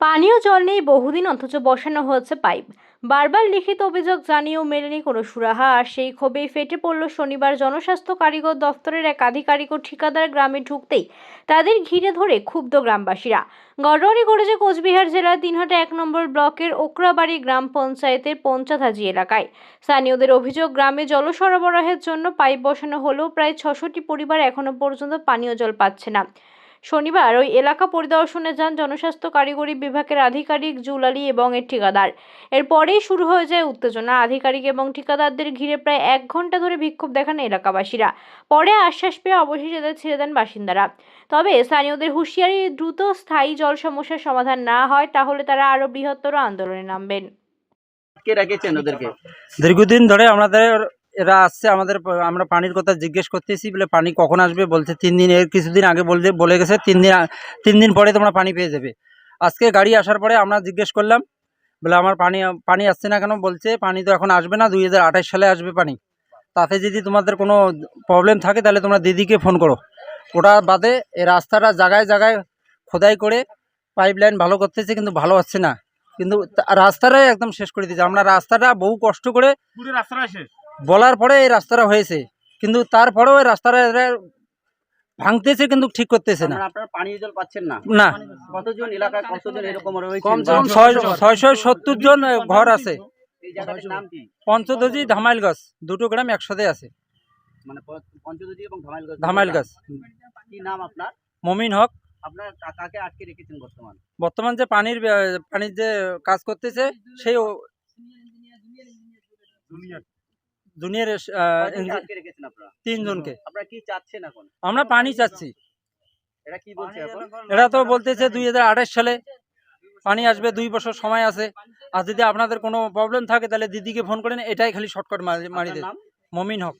পানীয় জল নেই বহুদিন অথচ বসানো হয়েছে পাইপ। বারবার লিখিত অভিযোগ জানিয়েও মেলেনি কোনো সুরাহা, আর সেই ক্ষোভেই ফেটে পড়ল শনিবার জনস্বাস্থ্য কারিগর দফতরের এক আধিকারিক ও ঠিকাদার গ্রামে ঢুকতেই তাদের ঘিরে ধরে ক্ষুব্ধ গ্রামবাসীরা। ঘটনাটি ঘটেছে কোচবিহার জেলার দিনহাটা এক নম্বর ব্লকের ওকরাবাড়ি গ্রাম পঞ্চায়েতের পঞ্চাধাজি এলাকায়। স্থানীয়দের অভিযোগ, গ্রামে জল সরবরাহের জন্য পাইপ বসানো হলেও প্রায় ছশোটি পরিবার এখনও পর্যন্ত পানীয় জল পাচ্ছে না। শনিবার ওই এলাকা পরিদর্শনে যান জনস্বাস্থ্য কারিগরি বিভাগের আধিকারিক জুলালি এবং এর ঠিকাদার। এরপরেই শুরু হয়ে যায় উত্তেজনা। আধিকারিক এবং ঠিকাদারদের ঘিরে প্রায় এক ঘণ্টা ধরে বিক্ষোভ দেখান এলাকাবাসীরা। পরে আশ্বাস পেয়ে অবশেষে তাদের ছেড়ে দেন বাসিন্দারা। তবে স্থানীয়দের হুঁশিয়ারি দ্রুত স্থায়ী জল সমস্যার সমাধান না হয় তাহলে তারা আরও বৃহত্তর আন্দোলনে নামবেন। কে রেখেছেন ওদেরকে? দীর্ঘদিন ধরে আমাদের এরা আসছে, আমাদের আমরা পানির কথা জিজ্ঞেস করতেছি, বলে পানি কখন আসবে? বলছে, তিন দিন এর কিছুদিন আগে বলতে, বলে গেছে, তিন দিন তিন দিন পরে তোমরা পানি পেয়ে যাবে। আজকে গাড়ি আসার পরে আমরা জিজ্ঞেস করলাম, বলে আমার পানি পানি আসছে না কেন? বলছে, পানি তো এখন আসবে না, দুই হাজার আঠাশ সালে আসবে পানি। তাতে যদি তোমাদের কোনো প্রবলেম থাকে, তাহলে তোমরা দিদিকে ফোন করো। ওটা বাদে এই রাস্তাটা জায়গায় জায়গায় খোদাই করে পাইপ লাইন ভালো করতেছে, কিন্তু ভালো হচ্ছে না। কিন্তু রাস্তাটাই একদম শেষ করে দিয়েছে। আমরা রাস্তাটা বহু কষ্ট করে রাস্তাটা শেষ। বলার পরে এই রাস্তাটা হয়েছে। কিন্তু তারপরেও এই রাস্তাটা এরা ভাঙতেছে কিন্তু ঠিক করতেছে না। আপনারা পানীয় জল পাচ্ছেন না। না। কতজন কতজন এরকম ছয়শো সত্তর জন ঘর আছে। এই জায়গাটার নাম কি? পঞ্চদজি ধামাইল গাছ। দুটো গ্রাম একসাথে আছে। মানে এবং ধামাইল গাছ। ধামাইল গাছ। কি নাম আপনার? মমিন হক। আপনার কা- আটকে রেখেছেন বর্তমান? বর্তমান যে পানির পানির যে কাজ করতেছে সেই আপনারা? তিনজনকে। আপনারা কি চাচ্ছেন এখন? আমরা পানি চাচ্ছি। এরা তো বলতেছে দুই হাজার আঠাশ সালে পানি আসবে দুই বছর সময় আছে। আর যদি আপনাদের কোনো প্রবলেম থাকে তাহলে দিদিকে ফোন করেন এটাই খালি শর্টকাট মারি দেয়। মমিন হক।